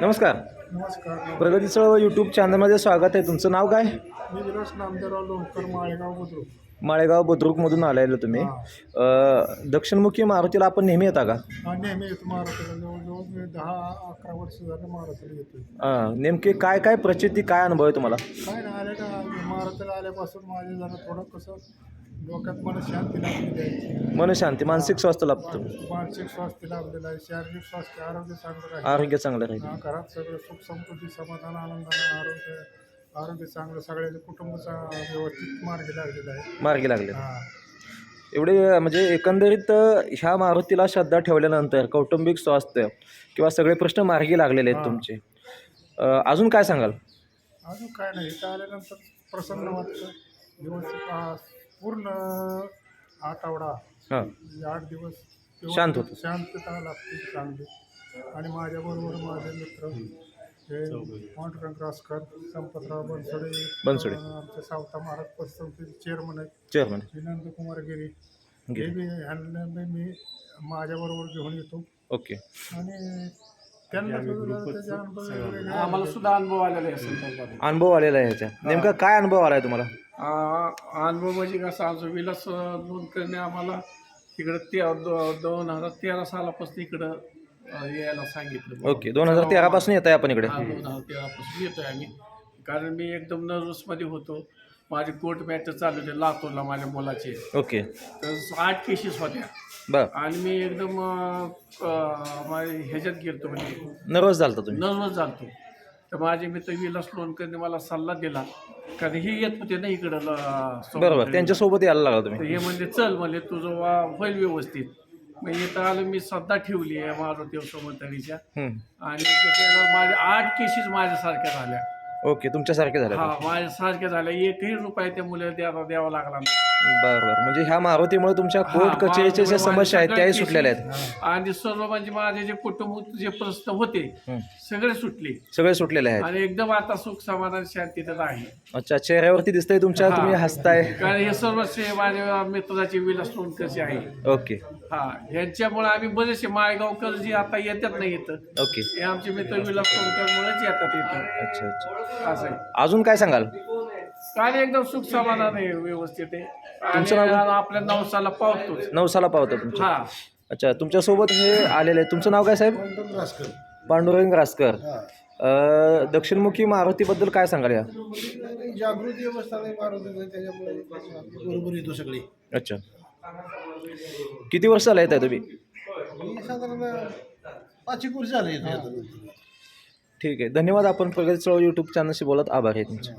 नमस्कार. नमस्कार प्रगती चळवळ यूट्यूब चॅनलमध्ये स्वागत आहे. तुमचं नाव काय? मी विलास नामदेवराव लोणकर माळेगाव बुद्रुक. माळेगाव बुद्रुकमधून आलेलं तुम्ही. अ, दक्षिणमुखी मारुतीला आपण नेहमी येता का? हा नेहमी येतो मारुतीला. जवळजवळ मी दहा अकरा वर्ष झालं अ, नेमके काय काय प्रचिती काय अनुभव आहे तुम्हाला? काय ना का आल्यापासून माझे जरा थोडं कसं डोक्यात मला शांती लागली द्यायची मनशांती मानसिक स्वास्थ्य लाभतं. मानसिक स्वास्थ्य लाभलेलं आहे शारीरिक स्वास्थ्य आरोग्य चांगलं राहील. आरोग्य चांगलं राहील. हा, घरात सगळं सुख समृद्धी समाधान आनंदानं आरोग्य आरोग्य चांगलं सगळ्याचं कुटुंबाचा व्यवस्थित मार्गी लागलेला आहे. मार्गी लागले हा. एवढे म्हणजे एकंदरीत अ, ह्या मारुतीला श्रद्धा ठेवल्यानंतर कौटुंबिक स्वास्थ्य किंवा सगळे प्रश्न मार्गी लागलेले आहेत. तुमचे. अ, अजून काय सांगाल? अजून काय नाही इथं आल्यानंतर प्रसन्न वाटतं. दिवस पूर्ण आठवडा हां. म्हणजे आठ दिवस शांत होतं. शांतता लागते चांगली. आणि माझ्याबरोबर माझे मित्र हे पांडुरंग रासकर संपतराव बनसोडे बनसोडे. अं, आमचे सावता महाराज पसंतीचे चेअरमन आहेत. चेअरमन विनंद कुमार गिरी. हे गिरी. बी ह्यांना बी मी माझ्याबरोबर घेऊन येतो. ओके. आणि त्यांना अनुभव वेगवेगळे आम्हाला. सुद्धा अनुभव आलेला आहे अनुभव आलेला आहे ह्याच्या नेमका काय अनुभव आला आहे तुम्हाला? आ- अनुभव म्हणजे कसं आमचं विलास नोंद करणे आम्हाला इकडं ते दो- दोन हजार तेरा सालापासून इकडं यायला सांगितलं ओके दोन हजार तेरापासून येत आहे आपण इकडे. दोन हजार तेरापासून येतोय आम्ही. कारण मी एकदम नर्वसमध्ये होतो. माझे कोर्ट मॅटर चालू होते लातूरला माझ्या मुलाचे. ओके. तर आठ केसेस होत्या. बर. आणि मी एकदम अ, अ, माझ्या ह्याच्यात गेलतो म्हणजे नर्वस झालता तुम्ही? नर्वस झालतो. तर माझे मित्र विलास लोणकरने मला सल्ला दिला. कारण हे येत होते ना इकडं ल- सोबत. बरोबर. त्यांच्यासोबत यायला लागला तर तुम्ही हे म्हणजे चल म्हणजे तुझं वा होईल व्यवस्थित. मग इथं आलं मी श्रद्धा ठेवली आहे मारुती सोमतरीच्या हम्म. आणि जसं माझे आठ केसेस माझ्यासारख्या झाल्या. ओके तुमच्यासारखे झाले हा माझ्यासारख्या झाल्या एकही रुपया त्या मुलाला द्यावा द्यावा लागला नाही. बरं बरं म्हणजे ह्या मारुतीमुळे तुमच्या हा, कोर्ट कचेरीच्या ज्या समस्या आहेत त्याही सुटलेल्या आहेत. आणि सर्व म्हणजे माझे जे कुटुंब जे प्रश्न होते. सगळे सुटले. सगळे सुटलेले आहेत. आणि एकदम आता सुख समाधान शांतीत आहे. अच्छा चेहऱ्यावरती दिसतंय तुमच्या हा. तुम्ही हसताय. कारण हे सर्व श्रेय माझ्या मित्राचे विलास लोणकरचे आहे. ओके. हा यांच्यामुळे आम्ही बरेचसे माळगावकर जे आता येतात नाही इथं ओके. हे आमचे मित्र विलास लोणकरमुळेच येतात इथं. अच्छा अच्छा. असं आहे. अजून काय सांगाल? काय एकदम सुख समाधान आहे व्यवस्थित आहे. तुमचं आणि नाव? आपल्या नवसाला पावतोच. नवसाला पावता तुमच्या हा. अच्छा तुमच्यासोबत हे आलेले. तुमचं नाव काय साहेब? पांडुरंग रासकर. पांडुरंग रासकर. अ, दक्षिणमुखी मारुतीबद्दल काय सांगाल या? जागृती अवस्था नाही मारुती त्याच्यामुळे बरोबर येतो सगळी. अच्छा. किती वर्ष झालं येत तुम्ही? मी साधारण पाच एक वर्ष झाले ठीक आहे. धन्यवाद आपण प्रगती चळवळ यूट्यूब चॅनलशी बोलत. आभार आहे तुमचे.